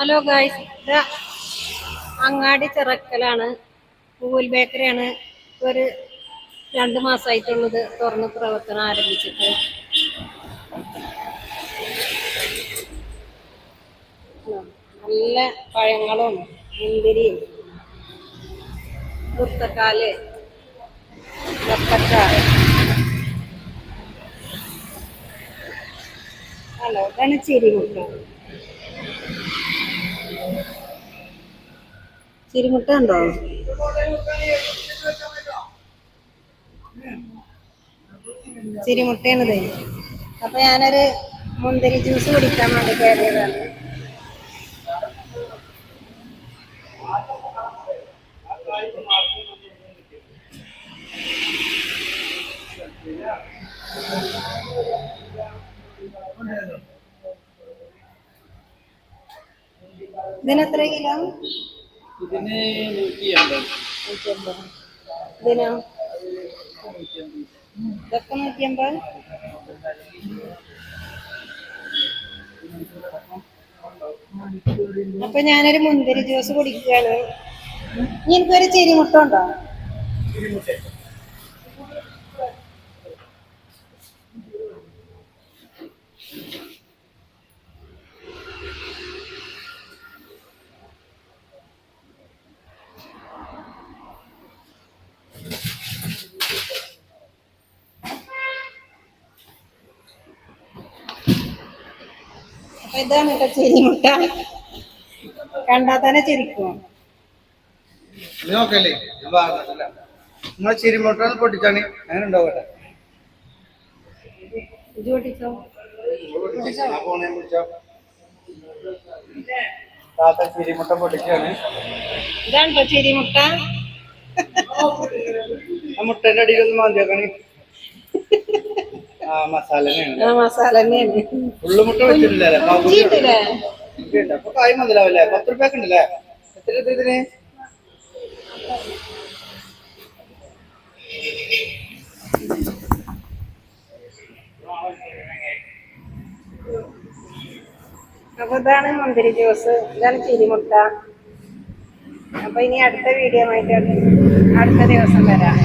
Hello guys അങ്ങാടി ചിറക്കലാണ് പൂവൽ ബേക്കറിയാണ് ഒരു രണ്ട് മാസമായിട്ടുള്ളത് തുറന്ന് പ്രവർത്തനം ആരംഭിച്ചിട്ട്. നല്ല പഴങ്ങളും മുന്തിരിയും മുത്തക്കാൽ വത്തക്ക ഹലോ ഇതാണ് ചിരിമുട്ട. ചിരിമുട്ട ഉണ്ടോ? ചിരിമുട്ടയാണിത്. അപ്പൊ ഞാനൊരു മുന്തിരി ജ്യൂസ് കുടിക്കാൻ വേണ്ടി കയറിയതാണ്. ഇതിനെത്ര കിലോ? ഇതിന് നൂറ്റി ഇതൊക്കെ അപ്പൊ ഞാനൊരു മുന്തിരി ജ്യൂസ് കുടിക്കുകയാണ്. ഇനി എനിക്കൊരു ചിരിമുട്ട. ഉണ്ടോ അപ്പൊ ഇതാണ് കേട്ടോ ചിരിമുട്ട. കണ്ടാ തന്നെ ചിരിക്കും നോക്കല്ലേ? നിങ്ങൾ ചിരിമുട്ട പൊട്ടിച്ചാണ്. അങ്ങനെ ഉണ്ടാവട്ടെ താത്ത ചിരിമുട്ട പൊട്ടിച്ചാണ്. ഇതാണ് ചിരിമുട്ട? ആ മുട്ടന്റെ അടിയിൽ ഒന്ന് മാന്തിയാക്കണി. മസാല മസാല തന്നെയാണ്. ഉള്ളു മുട്ട വെച്ചിട്ടില്ലല്ലേ കുഞ്ചിയിട്ടില്ലേ ഉണ്ട്. അപ്പൊ കായ് മുതലാവില്ലേ പത്ത് റുപ്യൊക്കെ ഉണ്ടല്ലേ? എത്ര ഇതിന്? അപ്പൊ ഇതാണ് മുന്തിരി ജ്യൂസ്. ഇതാണ് ചിരിമുട്ട അപ്പൊ ഇനി അടുത്ത വീഡിയോ ആയിട്ട് അടുത്ത ദിവസം വരാം.